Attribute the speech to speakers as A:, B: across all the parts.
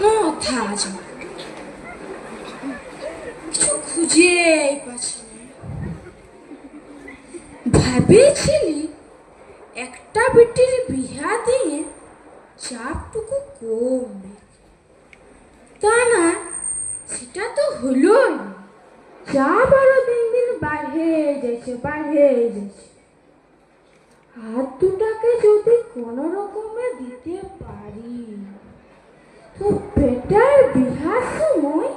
A: মাথা আছে। কিছু খুঁজে পাচ্ছি ভেবেছিলি একটা বেটির বিহা দিয়ে চাপটুকু কমবে। তা না, সেটা তো হলোই। চাপ আরও দিন দিন বাড়ে যাচ্ছে বাড়ে যাচ্ছে হাত দুটাকে যদি কোনো রকমে দিতে পারি। তো বেটার বিহার সময়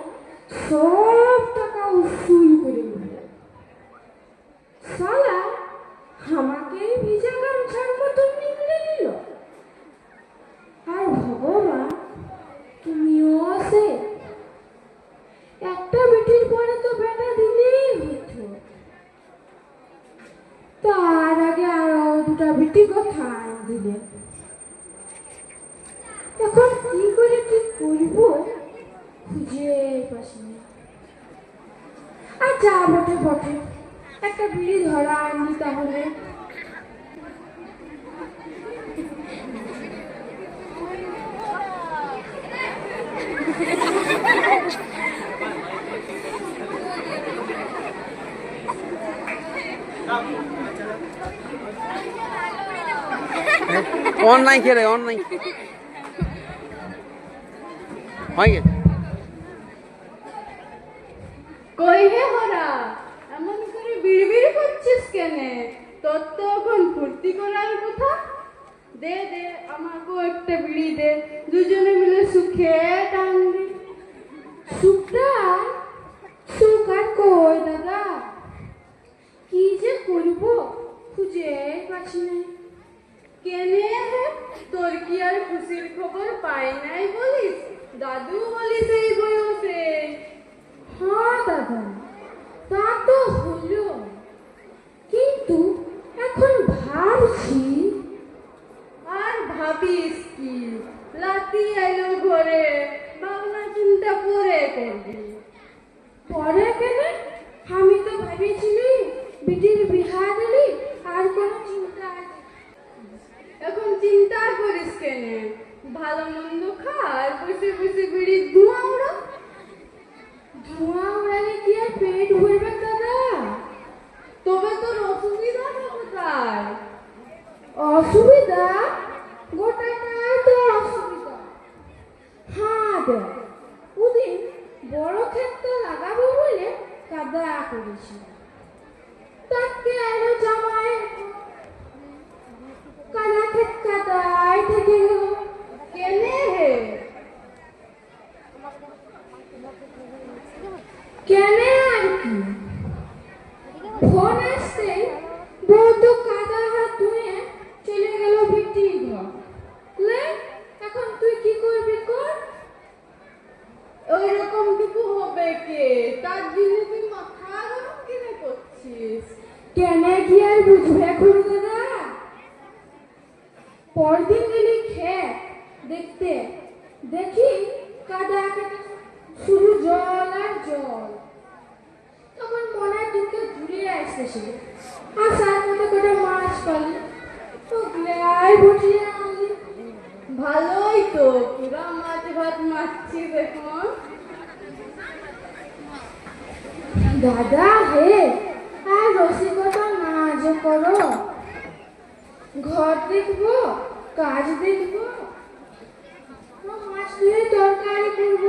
A: সব টাকা উসুল করে নেবে সালা আমাকে ভিজা গামছার মতন নিগড়ে নিল আর ভগবান তুমিও আছে একটা বেটির পরে তো বেটা দিলেই হতো তার আগে আরও দুটা বেটি কথা দিলে এখন কি করে কি করব খুঁজে পাচ্ছি না আর যা বটে বটে একটা বিড়ি ধরা আনি তাহলে।
B: অন নাই খেলে অন নাই। হয়
C: কই হে হরা? বিড়বিড় করছিস কেনে? তোর তো এখন ফুর্তি করার কথা। দে দে, আমাকেও একটা বিড়ি দে। দুজনে মিলে সুখে টান দি।
A: সুখটা সুখ আর কই, দাদা? কি যে করব? খুঁজে পাচ্ছি না।
C: কেনে তোর কি আর খুশির খবর পাই নাই বলিস? দাদু বলিস এই বয়সে।
A: হ্যাঁ দাদা। তা তো হলো। কিন্তু এখন ভাবছি
C: আর ভাবিস কি? লাতি এলো ঘরে ভাবনা চিন্তা পরে করবি।
A: পরে কেন? আমি তো ভেবেছিলি বিটির বিহা দিলি আর কোনো চিন্তা
C: এখন চিন্তা করিস কেনে? ভালো মন্দ খা আর বসে বসে বিড়ি ধোঁয়া উড়া
A: ধোঁয়া উড়ালে কি পেট ভরবে দাদা?
C: তবে তোর অসুবিধাটা কোথায়?
A: অসুবিধা? গোটাটাই তো অসুবিধা। হ্যাঁ দেখ ওদিন বড় ক্ষেত্র লাগাবো বলে কাদা করেছি। তাকে আরও জামাই কাদা ক্ষেত কাদায় থেকে গেল
C: কেনে হে
A: কেন আর কি ফোন আসতে বউ তো কাদা হাত ধুয়ে চলে গেল ভিটি ঘর লে এখন তুই কি করবি কর
C: ওই রকম টুকু হবে কে তার জন্য তুই মাথা গরম কিনে করছিস
A: কেন কি আর বুঝবে এখন দাদা পরদিন গেলি খেয়ে দেখতে দেখি কাদা কাদা শুধু জল আর জল তখন মনের দুঃখে জুড়িয়ে আসতেছিল আসার মতো করে মাছ পালি ওগুলাই বটিয়ে আনলি
C: ভালোই তো পুরা মাছ ভাত মারছিস এখন
A: দাদা হে আর রসিকতা না যে করো ঘর দেখব, কাজ দেখব মাছ ধুয়ে তরকারি করব।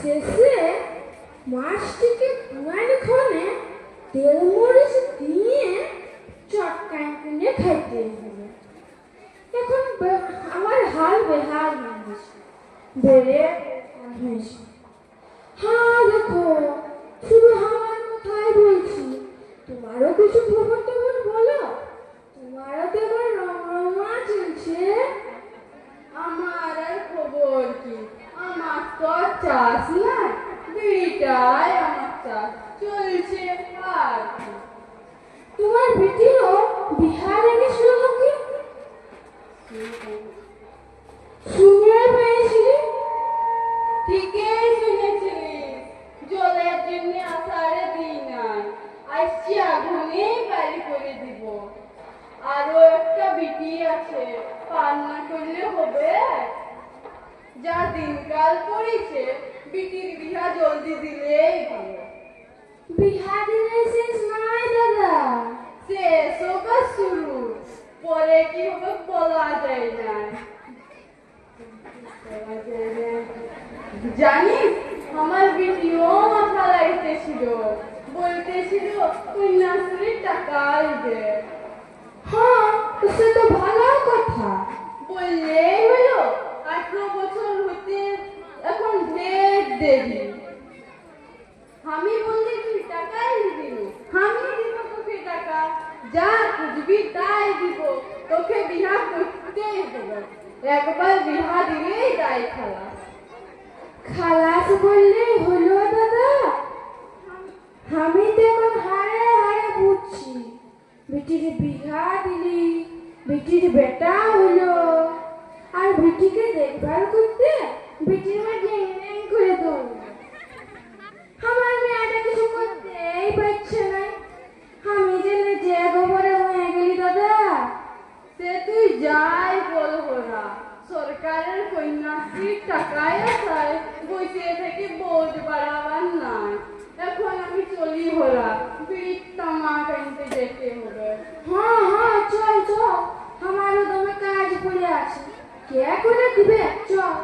A: শেষে মাছটিকে পুরানি ক্ষণে তেল মরিচ দিয়ে চটকান কিনে খাইতে হবে। এখন আমার হাল বেহাল গেছে বেড়ে হয়েছে হ্যাঁ দেখো শুধু আমার কথাই বলছি? তোমারও কিছু খবর টবর বলো? এবার রমরমা চলছে
C: আমার আর খবর কি? আমার তো চাষ না বিড়িটাই আমার চাষ চলছে আর
A: তোমার বেটিরও বিহার এনেছিল নাকি শুনে পেয়েছিলি?
C: ঠিকই শুনেছিলি। জলের জন্য আষাঢ়ে দিই নাই আসছি আগুনে বাড়ি করে দিব। আরও একটা বিটি আছে পান্না করলে হবে। যা দিনকাল পড়েছে বিটির বিহা জলদি দিলেই ভালো
A: বিহা দিলে শেষ নাই দাদা।
C: শেষ হোক শুরু পরে কি হবে বলা যায় না। জানিস আমার বিটিও মাথা লাগতেছিল বলতেছিল কন্যাশ্রীর টাকা আসবে
A: হ্যাঁ সে তো ভালো কথা।
C: বললে হলো আঠারো বছর হতে এখন ঢের দেরি। আমি বললে তুই টাকাই দিবি আমি দিব তোকে টাকা যা খুঁজবি তাই দিব তোকে বিহা করতেই দেবো। একবার বিহা দিলেই দায় খালা
A: খালাস বললে হলো দাদা। আমি তো এখন হারে বেটির বিঘা দিলি বেটির বেটা হলো আর বেটিকে দেখভাল করতে বেটির মা ঢেং ঢেং করে দৌড় আমার মেয়েটা কিছু করতেই পারছে না আমি জেনে যে গোবরে হয়ে গেলি দাদা
C: সে তুই যাই বল হোরা সরকারের কন্যাশ্রীর টাকায় আসায় বসে থেকে বোঝ বাড়াবার নাই এখন আমি চলি হোরা বিট তামা কিনতে যেতে হবে
A: হ্যাঁ হ্যাঁ চল চল আমারও দমে কাজ পড়ে আছে কে করে দিবে চল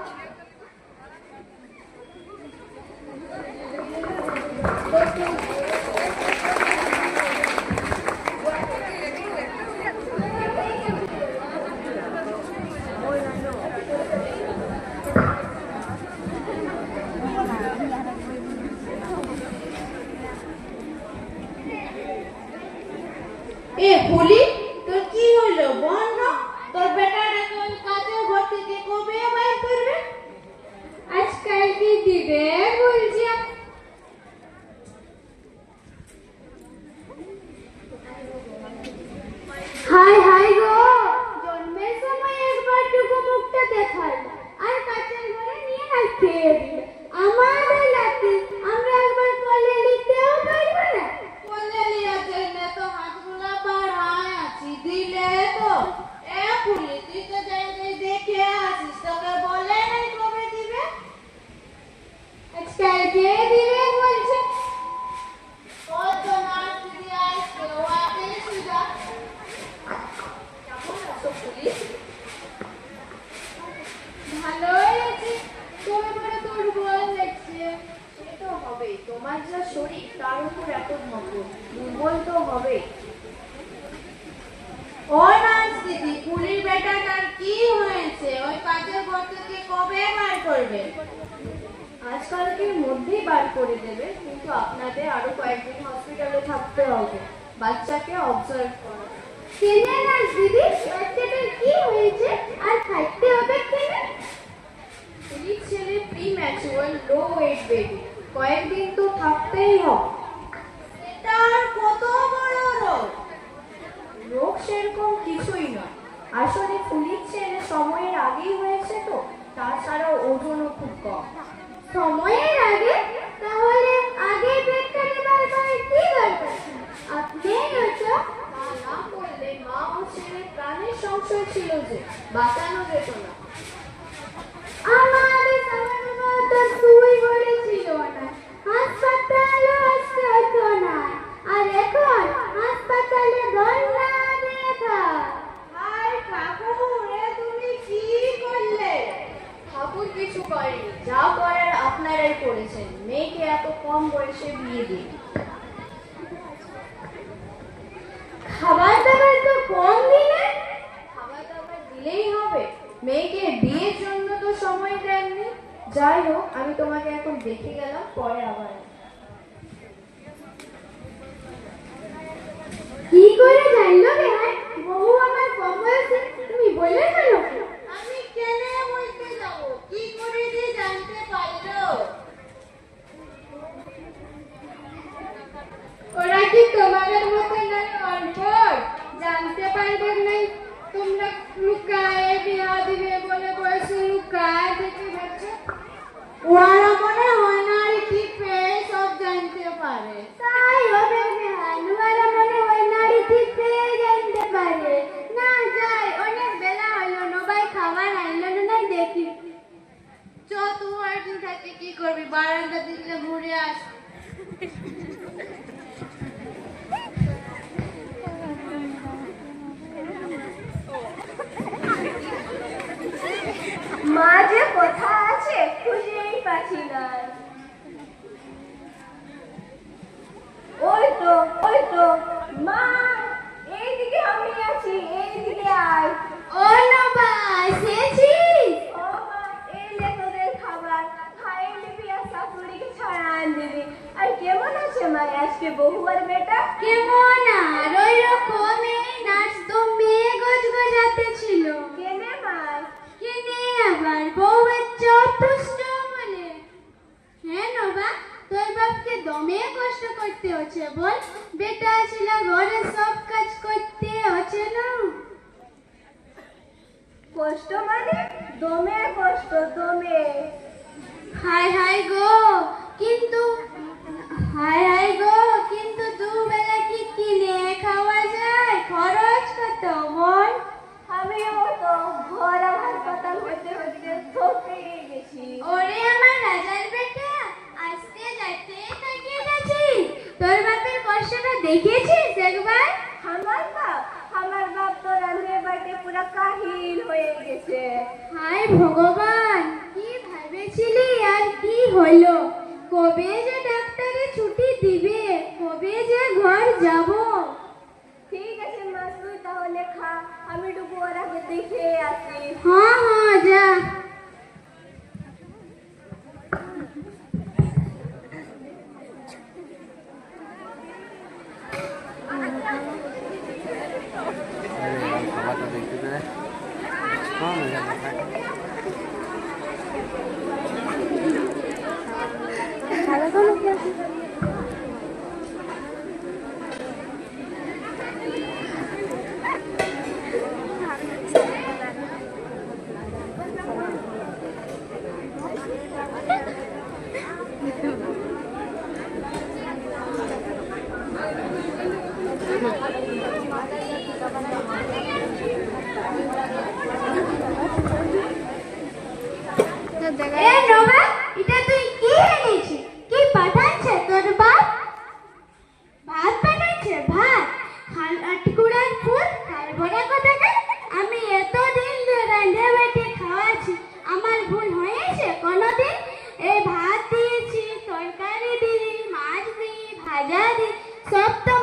D: এ ফুলি তোর কি হলো বল না তোর বেটাটাকে ওই কাজের ঘর থেকে কবে বাইর করবে
A: আজকাল কি দিবে বলছি হাই হাই গো জন্মের সময় একবার টুকু মুখটা দেখাই আর কাছের ঘরে নিয়ে আর খেয়ে দিবে আমাদের লাতে আমরা একবার কলে নিতেও পারব না
D: বলে লিয়াছে না তো হাতগুলা বাড়ায় আছি দিলে তো এ ফুলি তুই তো যাই দেখে আসিস তোকে বলে নাই কবে দিবে
A: আজকাল কে দিবে বলছে
D: ওই তো নাচ দিদি আসছে ও আগে সুজা কেমন আছো ফুলি
A: ভালোই আছে তুমি বড় দুর্বল দেখছে
D: সে তো হবেই তোমার যা শরীর তার উপর এত ভঙ্গ দুর্বল তো হবেই ও নাচ দিদি কুলির বেটাটার কি হয়েছে? ওই কাজের ঘর থেকে কবে বার করবে? আজকালকের মধ্যেই বার করে দেবে কিন্তু আপনাদের আরও কয়েকদিন হসপিটালে থাকতে হবে। বাচ্চাকে অবজার্ভ করো।
A: কেনে না দিদি বাচ্চাটার কি হয়েছে? আর খাইতে হবে কেনে?
D: ছেলে premature low weight baby কয়েকদিন তো থাকতেই হবে। এটা আর কত বড় রোগ রোগ সেরকম কিছুই নয় আসলে ফুলির ছেলে সময়ের আগেই হয়েছে তো তাছাড়াও ওজনও খুব কম
A: সময়ের আগে তাহলে আগে পেটটা নেবার করে কি দরকার আপনি হয়তো
D: তা না করলে মা ও ছেলের প্রাণের সংশয় ছিল যে বাঁচানো যেত না
A: আমাদের সময় তো সুই পড়েছিল না হাসপাতালে আসতে হতো না আর এখন হাসপাতালে ধর্ণা দেখা
D: হায় ঠাকুর এ তুমি কি করলে ঠাকুর কিছু করেনি যা করার আপনারাই করেছেন মেয়েকে এত বয়সে বিয়ে দিন
A: খাবার দাবার তো কম দিলে?
D: খাবার দাবার দিলেই হবে। মেয়েকে বিয়ের জন্য তো সময় দেননি। যাই হোক, আমি তোমাকে এখন দেখে গেলাম, পরে আবার আসব।
A: কি করে জানলো রে ভাই বহু আমার কম বয়সে তুমি বলে কেন
D: আমি কেন বলতে যাব কি করে যে জানতে পারল
A: ওরা কি তোমাদের মতো নয় অল্পট জানতে পারবে নাই তোমরা লুকায়ে বিয়া দিবে বলে বয়সে লুকায় থেকে ভাবছ
D: ওরা মনে হয় না আর ঠিক পেয়ে সব জানতে পারে
A: তাই হবে হানুয়ারা মনে হয় নারী ঠিক পেয়ে জানতে পারে না যাই অনেক বেলা হলো নবাই তোমার দিন থাকতে কি বারান্দা দিকে ঘুরে আস।
E: মা কোথা আছে খুঁজেই পাচ্ছি না ওই তো ওই তো, মা, এইদিকে আমি আছি, এইদিকে আয়।
A: ও নবা এসেছিস
E: ও মা আজকে বহুবার বেটা?
A: কেমন? আর ওই রকমই নাচ তো মেয়ে গজ গজাতে ছিল।
E: কেনে মা?
A: কেনে আবার বউয়ের চতুষ্ট বলে। হ্যাঁ নবা তোর বাপকে দমে কষ্ট করতে হচ্ছে বল। বেটা ছিল ঘরে সব কাজ করতে হচ্ছে না।
E: কষ্ট মানে? দমে কষ্ট দমে।
A: হাই হাই গো কিন্তু হাই হাই গো কিন্তু দুবেলা কি কিনে খাওয়া যায়? খরচ কত বল?
E: আমিও তো ঘর হাসপাতাল হতে হতে গেছি।
A: ওরে আমার রাজার বেটা আজকে যাইতে তাকিয়ে গেছি। তোর বাপের কষ্টটা দেখেছিস একবার?
E: আমার বাপ আমার বাপ তো বাটে পুরো কাহিল হয়ে গেছে।
A: হায় ভগবান কি ভেবেছিলি আর কি হলো? কবে যে ডাক্তারে ছুটি দিবে? কবে যে ঘর যাব?
E: ঠিক আছে মা তুই তাহলে খা। আমি টুকু ওরাকে দেখে আসি।
A: হ্যাঁ হ্যাঁ যা
B: খাবারটা দেখতে দেয় হ্যাঁ
A: এ নবা এটা তুই কি এনেছিস কি পাঠাচ্ছে তোর বাপ ভাত পাঠাচ্ছে ভাত খাল আটকুড়ার ফুল খাল ভরা কথাকে আমি এতদিন ধরে রাঁধে বেটে খাওয়াছি আমার ভুল হয়েছে কোনোদিন এই ভাত দিয়েছি তরকারি দিই মাছ দিই ভাজা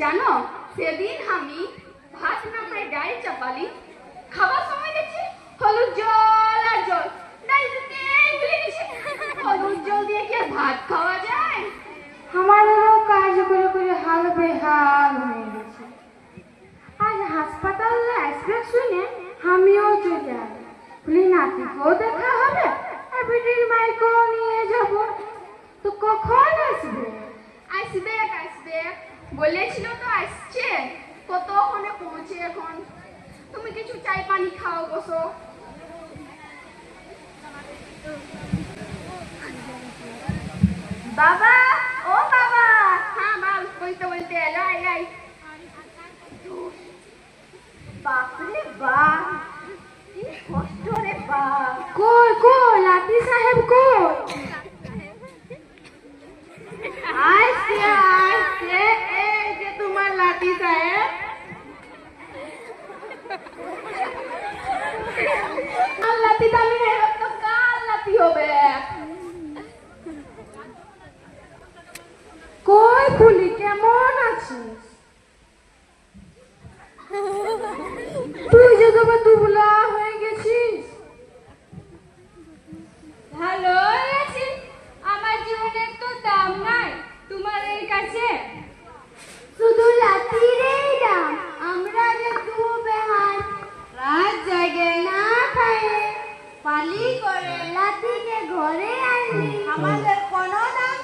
F: জানো,
G: সেদিন আমি ভাত না পাই ডাল চাপালি। খাবার সময় দেখছি হলুদ জল আর জল। হলুদ জল দিয়ে কি ভাত খাওয়া যায়?
A: আমাদেরও কাজ করে করে হাল বেহাল হয়ে গেছে। আজ হাসপাতালে আসবে শুনে আমিও চলে যাব বলি নাতিকেও দেখা হবে। আর বিটির মাইকেও নিয়ে যাব। তো কখন আসবে?
G: আসবে আসবে। বলেছিল তো আসছে। কতক্ষণে পৌঁছে এখন? তুমি কিছু চাই পানি খাও, বসো।
E: বাবা, ও বাবা।
G: হ্যাঁ বল বলতে বলতে এলো আই আই
E: বাপরে বাপ, কি কষ্ট রে বাপ।
A: কই কই, লাতি সাহেব কই?
G: আসছে তোমার
A: কেমন আছিস? তুই যে দুবলা হয়ে গেছিস।
G: ভালো আমার জীবনের তো দাম নাই তোমার এই কাছে
A: শুধু লাতিরেই দাম আমরা যে দু বেহান রাত জাগে না খায়ে পালি করে। লাতিকে ঘরে আনলি।
E: আমাদের কোনো নাম